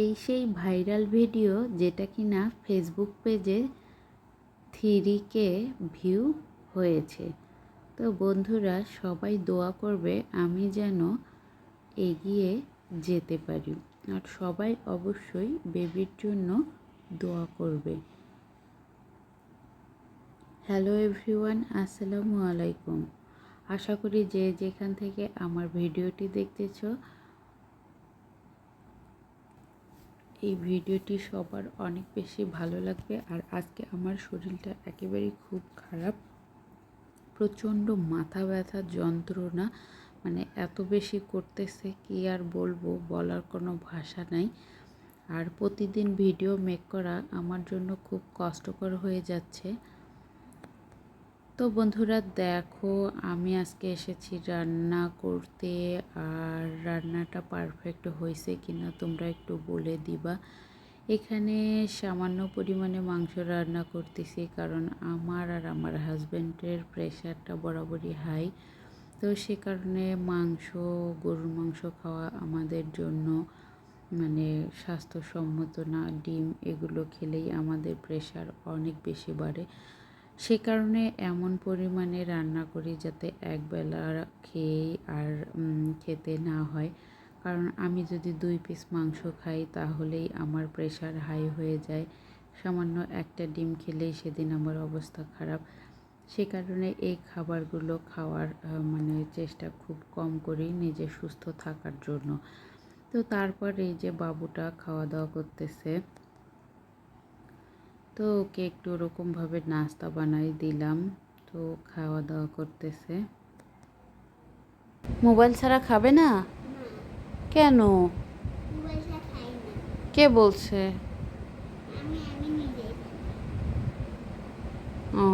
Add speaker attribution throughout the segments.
Speaker 1: এই সেই viral video যেটা কিনা ফেসবুক পেজে থ্রি কে ভিউ হয়েছে। তো বন্ধুরা, সবাই দোয়া করবে আমি যেন এগিয়ে যেতে পারি। আর সবাই অবশ্যই বেবির জন্য দোয়া করবে। হ্যালো এভরিওয়ান আসসালামু আলাইকুম। আশা করি যে যেখান থেকে আমার ভিডিওটি দেখতেছো এই ভিডিওটি সবার অনেক বেশি ভালো লাগবে আর আজকে আমার শরীরটা একেবারেই খুব খারাপ। প্রচণ্ড মাথা ব্যথা, যন্ত্রণা মানে এত বেশি করতেছে, কি আর বলব, বলার কোনো ভাষা নাই। আর প্রতিদিন ভিডিও মেক করা আমার জন্য খুব কষ্টকর হয়ে যাচ্ছে। তো বন্ধুরা, দেখো, আমি আজকে এসেছি রান্না করতে আর রান্নাটা পারফেক্ট হয়েছে কিনা তোমরা একটু বলে দিবা। এখানে সামান্য পরিমাণে মাংস রান্না করতেছি কারণ আমার আর আমার হাজব্যান্ডের প্রেশারটা বরাবরই হাই তো সে কারণে মাংস, গরুর মাংস খাওয়া আমাদের জন্য মানে স্বাস্থ্যসম্মত না। ডিম এগুলো খেলেই আমাদের প্রেশার অনেক বেশি বাড়ে। সে কারণে এমন পরিমাণে রান্না করি যাতে একবেলা খেয়ে আর খেতে না হয়। কারণ আমি যদি দুই পিস মাংস খাই তাহলেই আমার প্রেশার হাই হয়ে যায়। সামান্য একটা ডিম খেলেই সেদিন আমার অবস্থা খারাপ। সে কারণে এই খাবারগুলো খাওয়ার মানে চেষ্টা খুব কম করি নিজে সুস্থ থাকার জন্য। তো তারপর এই যে বাবুটা খাওয়া দাওয়া করতেছে তো ওকে একটু ওরকমভাবে নাস্তা বানাই দিলাম। তো খাওয়া দাওয়া করতেছে। মোবাইল ছাড়া খাবে না? কেন? কে বলছে? ও।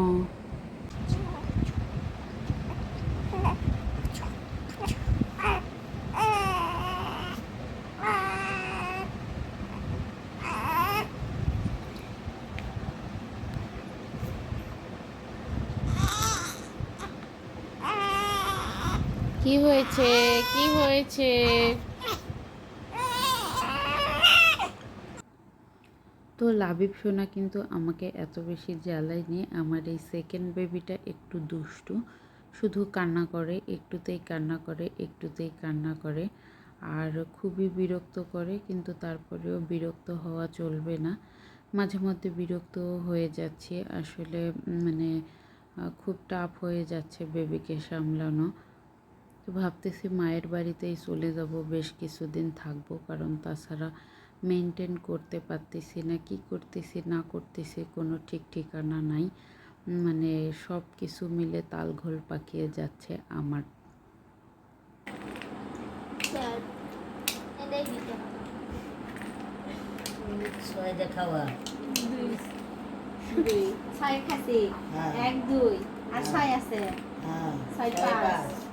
Speaker 1: কি হয়েছে? কি হয়েছে? তো লাবিব সোনা কিন্তু আমাকে এত বেশি জ্বালায়নি। আমার এই সেকেন্ড বেবিটা একটু দুষ্টু। শুধু কান্না করে, একটুতেই কান্না করে, একটুতেই কান্না করে। আর খুবই বিরক্ত করে, কিন্তু তারপরেও বিরক্ত হওয়া চলবে না। মাঝে মধ্যে বিরক্ত হয়ে যাচ্ছে। আসলে মানে খুব টাফ হয়ে যাচ্ছে বেবিকে সামলানো। তো ভাবতেছি মায়ের বাড়িতেই চলে যাব বেশ কিছুদিন থাকব কারণ তাছাড়া মেনটেন করতে পারতেছি না কি করতেছি না করতেছি কোনো ঠিক ঠিকানা নাই। মানে সব কিছু মিলে তালঘোল পাকিয়ে যাচ্ছে আমার।
Speaker 2: ছয়
Speaker 3: খাসি
Speaker 2: হ্যাঁ।
Speaker 3: এক দুই। আর ছয় আছে।
Speaker 2: হ্যাঁ।
Speaker 3: ছয়
Speaker 2: পাঁচ।